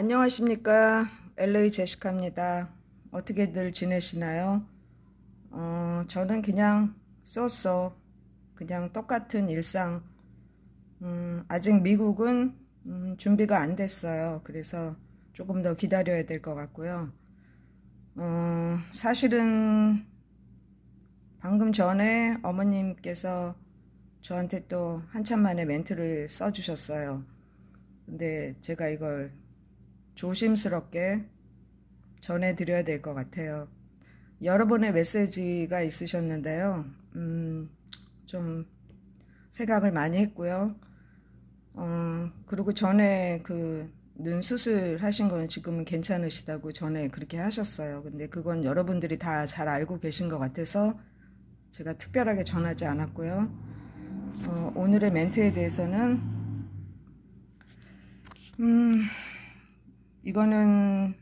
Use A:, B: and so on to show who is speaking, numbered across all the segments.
A: 안녕하십니까. LA 제시카입니다. 어떻게들 지내시나요? 어, 저는 그냥 쏘쏘, 그냥 똑같은 일상. 음, 아직 미국은 음, 준비가 안 됐어요. 그래서 조금 더 기다려야 될 것 같고요. 어, 사실은 방금 전에 어머님께서 저한테 또 한참 만에 멘트를 써주셨어요. 근데 제가 이걸 조심스럽게 전해드려야 될 것 같아요. 여러 번의 메시지가 있으셨는데요. 음, 좀 생각을 많이 했고요. 어, 그리고 전에 그 눈 수술 하신 거는 지금은 괜찮으시다고 전에 그렇게 하셨어요. 근데 그건 여러분들이 다 잘 알고 계신 것 같아서 제가 특별하게 전하지 않았고요. 어, 오늘의 멘트에 대해서는 음, 이거는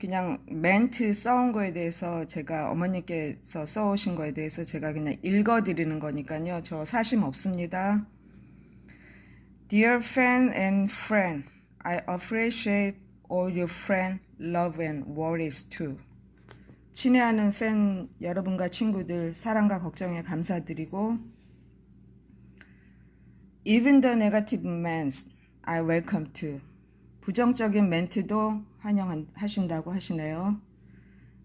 A: 그냥 멘트 써온 거에 대해서 제가 어머니께서 써오신 거에 대해서 제가 그냥 읽어드리는 거니까요. 저 사심 없습니다. Dear fan and friend, I appreciate all your friend love and worries too. 친애하는 팬 여러분과 친구들 사랑과 걱정에 감사드리고 Even the negative mens I welcome to. 부정적인 멘트도 환영하신다고 하시네요.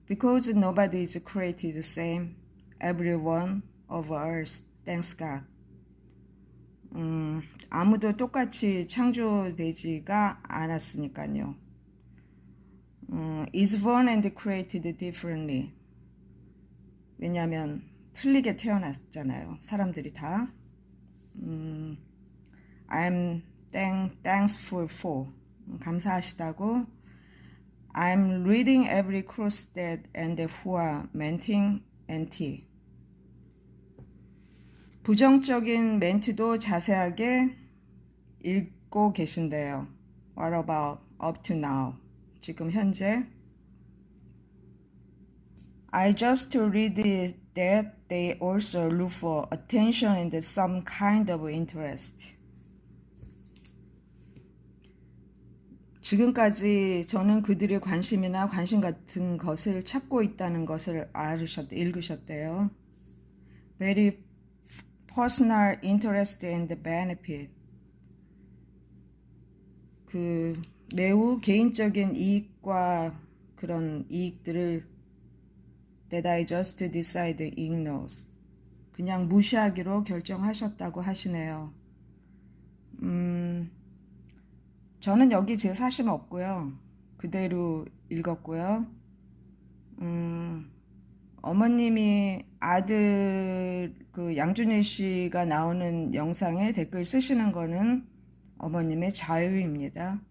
A: Because nobody is created the same. Every one of us, thanks God. 음, 아무도 똑같이 창조되지가 않았으니까요. 음, is born and created differently. 왜냐하면 틀리게 태어났잖아요. 사람들이 다. 음, I'm thank, thankful for. 감사하시다고. I'm reading every cross that and who are menting NT. 부정적인 멘트도 자세하게 읽고 계신데요. What about up to now? 지금 현재. I just read it that they also look for attention and some kind of interest. 지금까지 저는 그들의 관심이나 관심 같은 것을 찾고 있다는 것을 알으셨, 읽으셨대요. Very personal interest and benefit. 그 매우 개인적인 이익과 그런 이익들을 that I just decide ignores. 그냥 무시하기로 결정하셨다고 하시네요. 음, 저는 여기 제 사심 없고요. 그대로 읽었고요. 음, 어머님이 아들 그 양준일 씨가 나오는 영상에 댓글 쓰시는 거는 어머님의 자유입니다.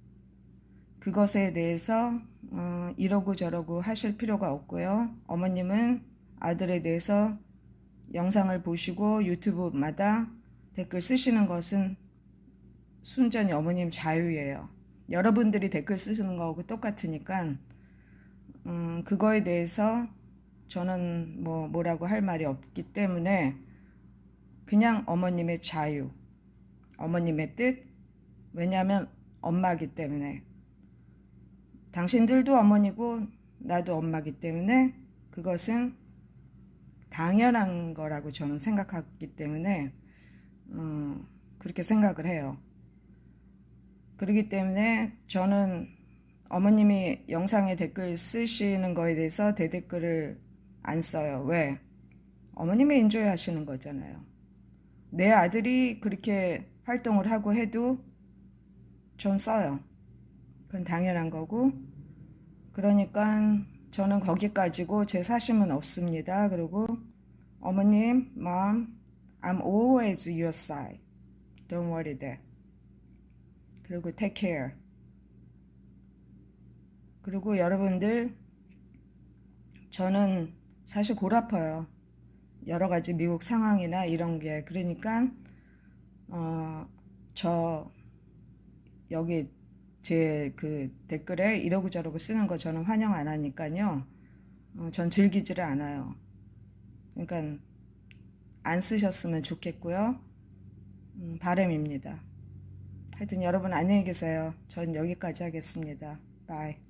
A: 그것에 대해서 어, 이러고 저러고 하실 필요가 없고요. 어머님은 아들에 대해서 영상을 보시고 유튜브마다 댓글 쓰시는 것은 순전히 어머님 자유예요. 여러분들이 댓글 쓰시는 거하고 똑같으니까 음, 그거에 대해서 저는 뭐 뭐라고 할 말이 없기 때문에 그냥 어머님의 자유, 어머님의 뜻. 왜냐하면 엄마기 때문에 당신들도 어머니고 나도 엄마기 때문에 그것은 당연한 거라고 저는 생각하기 때문에 어, 그렇게 생각을 해요. 그렇기 때문에 저는 어머님이 영상에 댓글 쓰시는 거에 대해서 대댓글을 안 써요. 왜? 어머님이 인조이 하시는 거잖아요. 내 아들이 그렇게 활동을 하고 해도 전 써요. 그건 당연한 거고. 그러니까 저는 거기까지고 제 사심은 없습니다. 그리고 어머님, mom, I'm always your side. Don't worry that. 그리고 take care. 그리고 여러분들 저는 사실 골 아파요. 여러 가지 미국 상황이나 이런 게 그러니까 어, 저 여기 제 그 댓글에 이러고 저러고 쓰는 거 저는 환영 안 하니까요. 어, 전 즐기지를 않아요. 그러니까 안 쓰셨으면 좋겠고요. 음, 바람입니다. 하여튼 여러분 안녕히 계세요. 전 여기까지 하겠습니다. Bye.